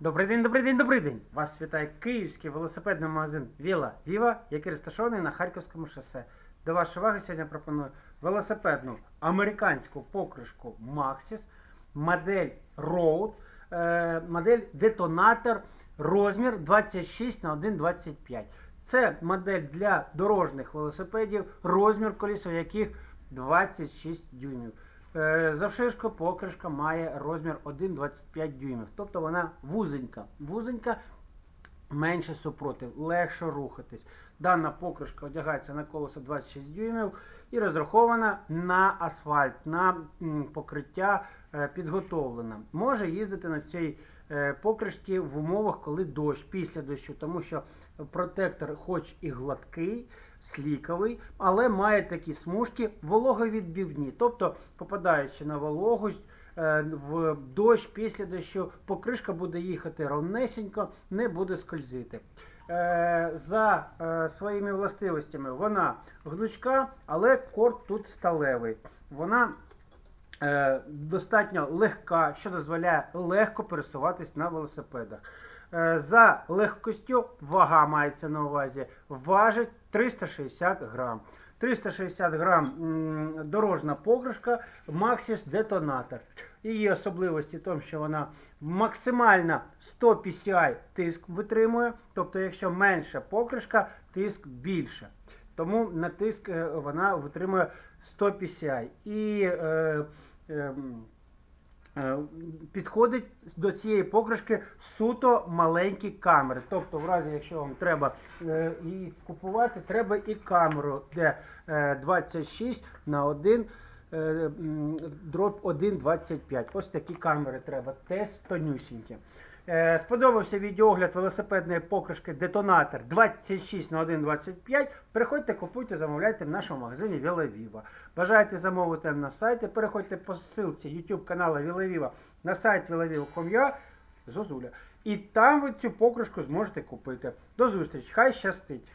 Добрий день, добрий день, добрий день! Вас вітає київський велосипедний магазин Віла Віва, який розташований на Харківському шосе. До вашої уваги сьогодні пропоную велосипедну американську покришку Maxis, модель Road, е, модель детонатор, розмір 26 на 1,25. Це модель для дорожніх велосипедів, розмір коліса яких 26 дюймів. Е, Завшишка покришка має розмір 1,25 дюймів. Тобто вона вузенька. Вузенька, менше супротив, легше рухатись. Дана покришка одягається на колесо 26 дюймів і розрахована на асфальт, на покриття е, підготовлена. Може їздити на цій е, покришці в умовах, коли дощ, після дощу, тому що протектор, хоч і гладкий, сліковий, але має такі смужки вологовідбивні. Тобто, попадаючи на вологость, в дощ після дощу, покришка буде їхати ровнесенько, не буде скользити. Е, За е, своїми властивостями вона гнучка, але корт тут сталевий. Вона е, достатньо легка, що дозволяє легко пересуватись на велосипедах. Е, За легкостю вага мається на увазі, важить 360 грам. 360 грам дорожна покришка Maxis детонатор. Її особливості в тому, що вона максимально 100 PCI тиск витримує. Тобто, якщо менша покришка, тиск більше. Тому на тиск е, вона витримує 100 PCI. І е, Е, підходить до цієї покришки суто маленькі камери. Тобто, в разі, якщо вам треба е, її купувати, треба і камеру, де е, 26 на 1 е, дроб 1,25. Ось такі камери треба. Теж тонюсінькі. Е, Сподобався відеогляд велосипедної покришки Детонатор 26 на 1,25. Приходьте, купуйте, замовляйте в нашому магазині Вілавіва. Бажаєте замовити на сайті, переходьте по ссылці YouTube каналу Вілавіва на сайт vilaviva.com.ua Зозуля. І там ви цю покришку зможете купити. До зустрічі, хай щастить!